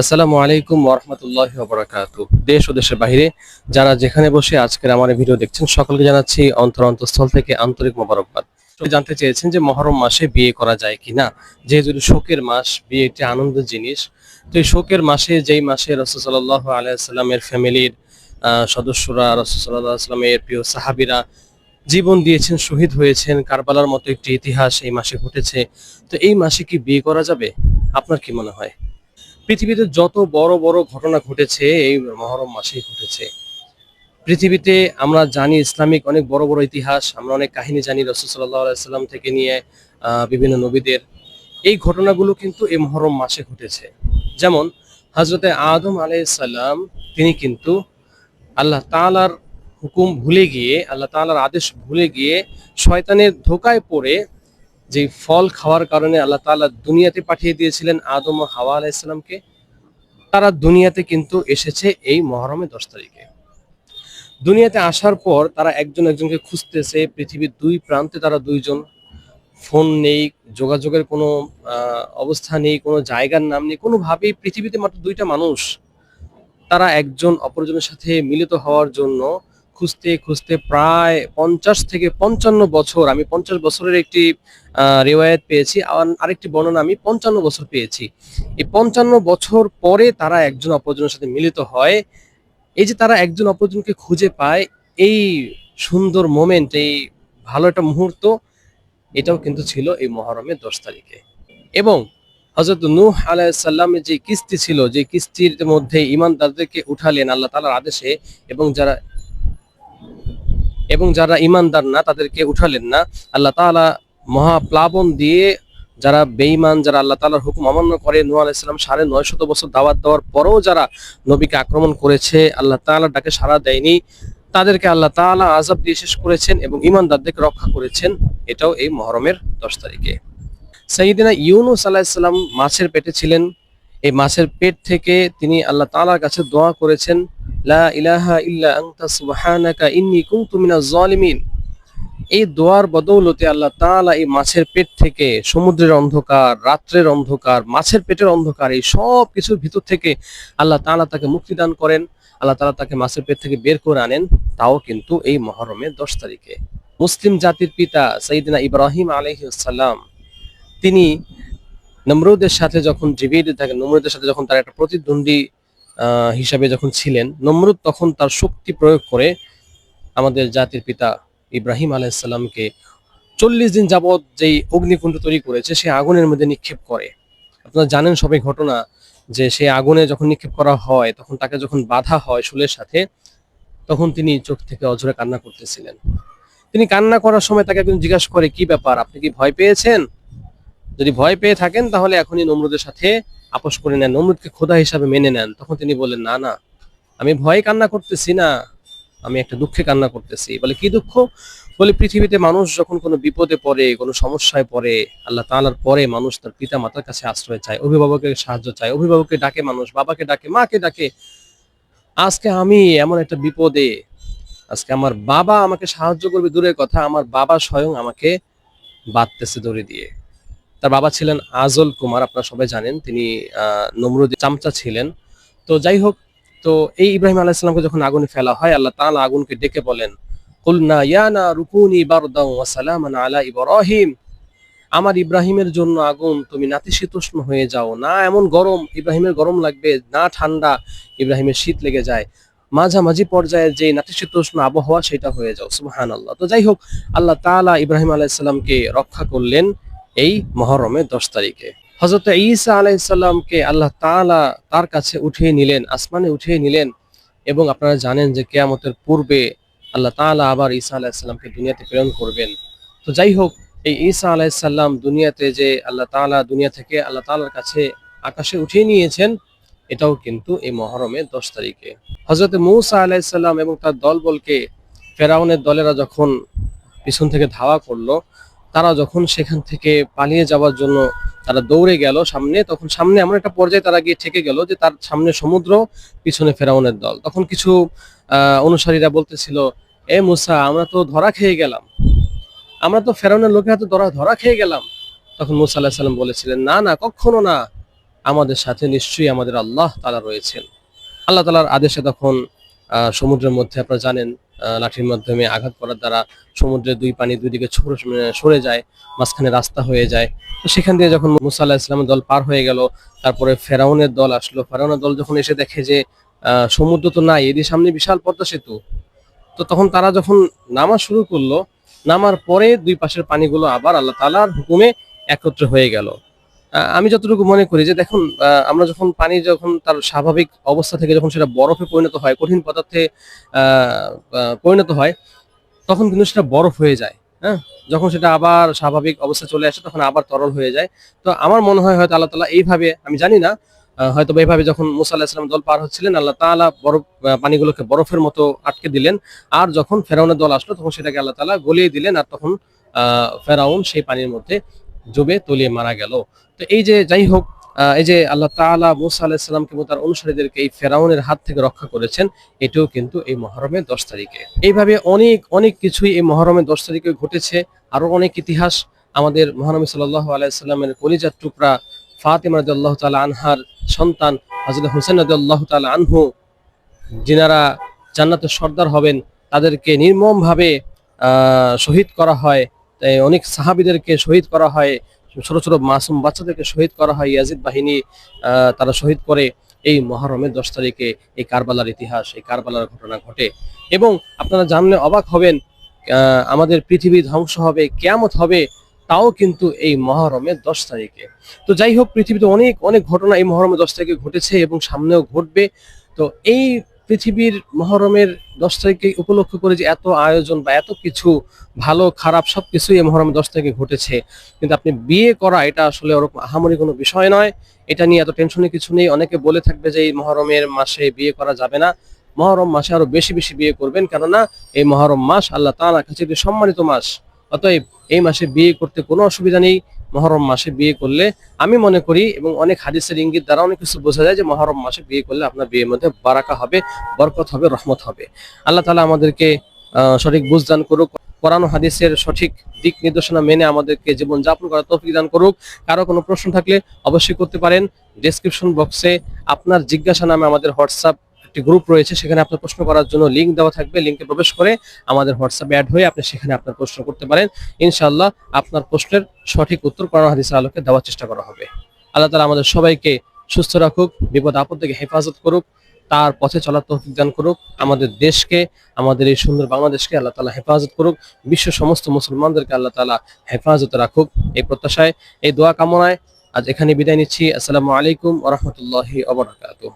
আসসালামু আলাইকুম ওরহমতুল্লাহ বরাকাত দেশ ও দেশের বাইরে যারা যেখানে বসে আজকের আমার ভিডিও দেখছেন, সকলকে জানাচ্ছি অন্তর অন্তঃস্থল থেকে আন্তরিক মোবারকবাদ। জানতে চেয়েছেন যে মহরম মাসে বিয়ে করা যায় কিনা। যেহেতু শোকের মাস, বিয়ে একটি আনন্দের জিনিস। তো এই শোকের মাসে, যেই মাসে রসুসাল্লাহ আলাইসাল্লামের ফ্যামিলির সদস্যরা রসুসাল্লাহ আসলামের প্রিয় সাহাবিরা জীবন দিয়েছেন, শহীদ হয়েছেন, কারবালার মতো একটি ইতিহাস এই মাসে ঘটেছে। তো এই মাসে কি বিয়ে করা যাবে? আপনার কি মনে হয়? পৃথিবীতে যত বড় বড় ঘটনা ঘটেছে, এই মহরম মাসেই ঘটেছে। পৃথিবীতে আমরা জানি ইসলামিক অনেক বড় বড় ইতিহাস, আমরা অনেক কাহিনী জানি রসুসাল্লাম থেকে নিয়ে বিভিন্ন নবীদের। এই ঘটনাগুলো কিন্তু এই মহরম মাসে ঘটেছে। যেমন হজরতে আদম আলাইসাল্লাম তিনি কিন্তু আল্লাহ তাআলার হুকুম ভুলে গিয়ে, আল্লাহ তালার আদেশ ভুলে গিয়ে শয়তানের ধোকায় পড়ে যে ফল খাওয়ার কারণে আল্লাহ তাআলা দুনিয়াতে পাঠিয়ে দিয়েছিলেন আদম ও হাওয়া আলাইসাল্লামকে তারা দুনিয়াতে কিন্তু এসেছে এই মহরমে দশ তারিখে। দুনিয়াতে আসার পর তারা একজন একজনকে খুঁজতেছে, পৃথিবীর দুই প্রান্তে তারা দুইজন। ফোন নেই, যোগাযোগের কোনো অবস্থা নেই, কোনো জায়গার নাম নেই। কোনোভাবেই পৃথিবীতে মাত্র দুইটা মানুষ তারা একজন অপরজনের সাথে মিলিত হওয়ার জন্য খুঁজতে খুঁজতে প্রায় পঞ্চাশ থেকে পঞ্চান্ন বছর, আমি পঞ্চাশ বছরের একটি রেওয়ায়ত পেয়েছি। আর আরেকটি বর্ণনা আমি পঞ্চান্ন বছর পেয়েছি। এই পঞ্চান্ন বছর পরে তারা একজন অপরজনের সাথে মিলিত হয়। এই যে তারা একজন অপরজনকে খুঁজে পায়, এই সুন্দর মোমেন্ট এই ভালো একটা মুহূর্ত, এটাও কিন্তু ছিল এই মহরমের দশ তারিখে। এবং হজরত নূহ আলাইসাল্লামের যে কিস্তি ছিল, যে কিস্তির মধ্যে ইমানদারদেরকে উঠালেন আল্লাহ তালার আদেশে, এবং যারা এবং যারা ইমানদার না, তাদেরকে উঠালেন না। আল্লাহ তাআলা মহাপ্লাবন দিয়ে যারা বেঈমান, যারা আল্লাহ তাআলার হুকুম অমান্য করে নুয়া আলাইহিস সালাম সাড়ে নয় শত বছর দাওয়াত দেওয়ার পরেও যারা নবীকে আক্রমণ করেছে, আল্লাহ তাআলার ডাকে সাড়া দেয়নি। তাদেরকে আল্লাহ তাআলা আযাব দিয়ে শেষ করেছেন এবং ইমানদারদেরকে রক্ষা করেছেন। এটাও এই মহরমের দশ তারিখে। সাইয়্যিদিনা ইউনুস আলাইহিস সালাম মাছের পেটে ছিলেন। এই মাছের পেট থেকে তিনি আল্লাহ তাআলার কাছে দোয়া করেছেন। লা ইলাহা ইল্লা আনতা সুবহানাকা ইন্নী কুনতু মিনাজ জালিমিন। এই দোয়ার বদৌলতে আল্লাহ তাআলা এই মাছের পেট থেকে সমুদ্রের অন্ধকার, রাত্রের অন্ধকার, মাছের পেটের অন্ধকার, এই সব কিছুর ভিতর থেকে আল্লাহ তাআলা তাকে মুক্তি দান করেন, আল্লাহ তাআলা তাকে মাছের পেট থেকে বের করে আনেন, তাও কিন্তু এই মহরমের দশ তারিখে। মুসলিম জাতির পিতা সাইদিনা ইব্রাহিম আলহিসাল্লাম তিনি নমরুদের সাথে যখন জীবিত থাকেন নমরুদের সাথে যখন তার একটা প্রতিদ্বন্দ্বী হিসাবে যখন ছিলেন, নমরুদ তখন তার শক্তি প্রয়োগ করে আমাদের জাতির পিতা ইব্রাহিম আলাইসাল্লামকে চল্লিশ দিন যাবৎ যেই অগ্নিকুণ্ড তৈরি করেছে, সে আগুনের মধ্যে নিক্ষেপ করে। আপনারা জানেন সবাই ঘটনা যে সে আগুনে যখন নিক্ষেপ করা হয়, তখন তাকে যখন বাধা হয় শুলের সাথে, তখন তিনি চোখ থেকে অঝরে কান্না করতেছিলেন। তিনি কান্না করার সময় তাকে একজন জিজ্ঞাসা করে, কি ব্যাপার, আপনি কি ভয় পেয়েছেন? যদি ভয় পেয়ে থাকেন, তাহলে এখনই নমরুদের সাথে আপোষ করে নেন নমরুদকে খোদা হিসাবে মেনে নেন। তখন তিনি বললেন, না না, আমি ভয়ে কান্না করতেছি না, আমি একটা দুঃখে কান্না করতেছি। বলে, কি দুঃখ? বলে, পৃথিবীতে মানুষ যখন কোনো বিপদে পড়ে, কোনো সমস্যায় পড়ে, আল্লাহ তাআলার পরে মানুষ তার পিতা মাতার কাছে আশ্রয় চায়, অভিভাবকের সাহায্য চায়, অভিভাবককে ডাকে মানুষ, বাবাকে ডাকে, মাকে ডাকে। আজকে আমি এমন একটা বিপদে, আজকে আমার বাবা আমাকে সাহায্য করবে, দূরের কথা, আমার বাবা স্বয়ং আমাকে বাঁধতেছে দড়ি দিয়ে। তার বাবা ছিলেন আজল কুমার, আপনারা সবাই জানেন। তিনি নমরুদ চামচা ছিলেন। তো যাই হোক, তো এই ইব্রাহিম আলাইসাল্লামকে যখন আগুনে ফেলা হয়, আল্লাহ তাআলা আগুনকে ডেকে বলেন, কুলনা ইয়ানা রুকুনি বারদাও ওয়া সালামান আলা আমার ইব্রাহিমের জন্য আগুন, তুমি নাতিশীতোষ্ণ হয়ে যাও। না এমন গরম, ইব্রাহিমের গরম লাগবে, না ঠান্ডা, ইব্রাহিমের শীত লেগে যায়। মাঝামাঝি পর্যায়ে যে নাতিশীতোষ্ণ আবহাওয়া, সেটা হয়ে যাও। সুবহান আল্লাহ তো যাই হোক, আল্লাহ তাআলা ইব্রাহিম আলাইসাল্লামকে রক্ষা করলেন। এই মহরমে দশ তারিখে। হজরত ঈসা আলাইসাল্লামকে আল্লাহ তাআলা তার কাছে উঠিয়ে নিলেন, আসমানে উঠিয়ে নিলেন এবং আপনারা জানেন যে কেয়ামতের পূর্বে আল্লাহ তাআলা আবার ঈসা আলাইসাল্লামকে দুনিয়াতে প্রেরণ করবেন। তো যাই হোক, এই ঈসা আলাইসাল্লাম দুনিয়াতে যে আল্লাহ তাআলা দুনিয়া থেকে আল্লাহ তাআলার কাছে আকাশে উঠিয়ে নিয়েছেন, এটাও কিন্তু এই মহরমে দশ তারিখে। হজরত মৌসা আলাইসাল্লাম এবং তার দলবলকে ফেরাউনের দলেরা যখন পিছন থেকে ধাওয়া করল তারা যখন সেখান থেকে পালিয়ে যাওয়ার জন্য তারা দৌড়ে গেল সামনে, তখন সামনে এমন একটা পর্যায়ে তারা গিয়ে ঠেকে গেল যে তার সামনে সমুদ্র, পিছনে ফেরাউনের দল। তখন কিছু অনুসারীরা বলতেছিল, এ মুসা, আমরা তো ধরা খেয়ে গেলাম। আমরা তো ফেরাউনের লোকের হাতে ধরা ধরা খেয়ে গেলাম। তখন মুসা আল্লাহ সাল্লাম বলেছিলেন, না না, কখনো না। আমাদের সাথে নিশ্চয়ই আমাদের আল্লাহ তালা রয়েছেন। আল্লাহ তালার আদেশে তখন সমুদ্রের মধ্যে আপনারা জানেন লাঠির মাধ্যমে আঘাত করার দ্বারা সমুদ্রের দুই পানি দুই দিকে ছড়ে সরে যায়, মাঝখানে রাস্তা হয়ে যায়। তো সেখান দিয়ে যখন মুসা আল্লাহ ইসলামের দল পার হয়ে গেল, তারপরে ফেরাউনের দল আসলো। ফেরাউনের দল যখন এসে দেখে যে সমুদ্র তো নাই, এদের সামনে বিশাল পদ্মা সেতু, তো তখন তারা যখন নামা শুরু করল, নামার পরে দুই পাশের পানিগুলো আবার আল্লাহ তালার হুকুমে একত্র হয়ে গেল। আমি যতটুকু মনে করি যে দেখুন আমরা যখন পানি যখন তার স্বাভাবিক অবস্থা থেকে যখন সেটা বরফে পরিণত হয় কঠিন পদার্থে পরিণত হয় তখন কিন্তু সেটা বরফ হয়ে যায় হ্যাঁ? যখন সেটা আবার স্বাভাবিক অবস্থা চলে আসে তখন আবার তরল হয়ে যায়। তো আমার মনে হয় হয়তো আল্লাহ তালা এইভাবে আমি জানি না হয়তো এইভাবে যখন মুসা আল্লাহ দল পার হচ্ছিলেন আল্লাহ তাআলা বরফ পানিগুলোকে বরফের মতো আটকে দিলেন। আর যখন ফেরাউনের দল আসলো তখন সেটাকে আল্লাহ তাআলা গলিয়ে দিলেন আর তখন আহ, ফেরাউন সেই পানির মধ্যে জবে তলিয়ে মারা গেল। তো এই যে যাই হোক এই যে আল্লাহ তাআলা মুসা আলাহ ইসলামকে এবং তার অনুসারীদেরকে এই ফেরাউনের হাত থেকে রক্ষা করেছেন, এটাও কিন্তু এই মহরমের দশ তারিখে। এইভাবে অনেক অনেক কিছুই এই মহরমের দশ তারিখে ঘটেছে। আরও অনেক ইতিহাস আমাদের মহানবী সাল্লাহ আলাইসাল্লামের কলিজার টুকরা ফাতেমা রাদিয়াল্লাহু তাআলা আনহার সন্তান হযরত হোসেন রাদিয়াল্লাহু তাআলা আনহু, যিনারা জান্নাতের সর্দার হবেন, তাদেরকে নির্মমভাবে শহীদ করা হয়। তাই অনেক সাহাবীদেরকে শহীদ করা হয়, ছোট ছোট মাসুম বাচ্চাদেরকে শহীদ করা হয়, ইয়াজিদ বাহিনী তারা শহীদ করে এই মহরমের দশ তারিখে এই কারবালার ইতিহাস, এই কারবালার ঘটনা ঘটে। এবং আপনারা জানলে অবাক হবেন আমাদের পৃথিবী ধ্বংস হবে, কেয়ামত হবে, তাও কিন্তু এই মহরমের দশ তারিখে। তো যাই হোক, পৃথিবীতে অনেক অনেক ঘটনা এই মহরমের দশ তারিখে ঘটেছে এবং সামনেও ঘটবে। তো এই পৃথিবীর মহরমের দশ তারিখে উপলক্ষ করে যে এত আয়োজন বা এত কিছু ভালো, খারাপ সব কিছুই এই মহরমের দশ তারিখে ঘটেছে। কিন্তু আপনি বিয়ে করা এটা আসলে ওরকম আহামরি কোনো বিষয় নয়। এটা নিয়ে এত টেনশনের কিছু নেই। অনেকে বলে থাকবে যে এই মহরমের মাসে বিয়ে করা যাবে না। মহরম মাসে আরও বেশি বেশি বিয়ে করবেন। কেননা এই মহরম মাস আল্লাহ তাআলার কাছে সম্মানিত মাস। অতএব এই মাসে বিয়ে করতে কোনো অসুবিধা নেই। মহরম মাসে বিয়ে করলে আমি মনে করি এবং অনেক হাদিসের ইঙ্গিত দ্বারা অনেক কিছু বোঝা যায় যে মহরম মাসে বিয়ে করলে আপনার বিয়ের মধ্যে বারাকা হবে, বরকত হবে, রহমত হবে। আল্লাহ তালা আমাদেরকে সঠিক বুঝদান করুক, কোরআন হাদিসের সঠিক দিক নির্দেশনা মেনে আমাদেরকে জীবন যাপন করার তৌফিক দান করুক। কারও কোনো প্রশ্ন থাকলে অবশ্যই করতে পারেন। ডেসক্রিপশন বক্সে আপনার জিজ্ঞাসা নামে আমাদের হোয়াটসঅ্যাপ একটি গ্রুপ রয়েছে, সেখানে আপনার প্রশ্ন করার জন্য লিংক দেওয়া থাকবে। লিংকে প্রবেশ করে আমাদের হোয়াটসঅ্যাপে অ্যাড হয়ে আপনি সেখানে আপনার প্রশ্ন করতে পারেন। ইনশাআল্লাহ আপনার প্রশ্নের সঠিক উত্তর কোরআন হাদিসের আলোকে দেওয়ার চেষ্টা করা হবে। আল্লাহ তালা আমাদের সবাইকে সুস্থ রাখুক, বিপদ আপদ থেকে হেফাজত করুক, তার পথে চলার তৌফিক দান করুক, আমাদের দেশকে, আমাদের এই সুন্দর বাংলাদেশকে আল্লাহ তালা হেফাজত করুক, বিশ্ব সমস্ত মুসলমানদেরকে আল্লাহ তালা হেফাজতে রাখুক। এই প্রত্যাশায়, এই দোয়া কামনায় আজ এখানে বিদায় নিচ্ছি। আসসালামু আলাইকুম ওরহমতুল্লাহি অবরাকাতুহ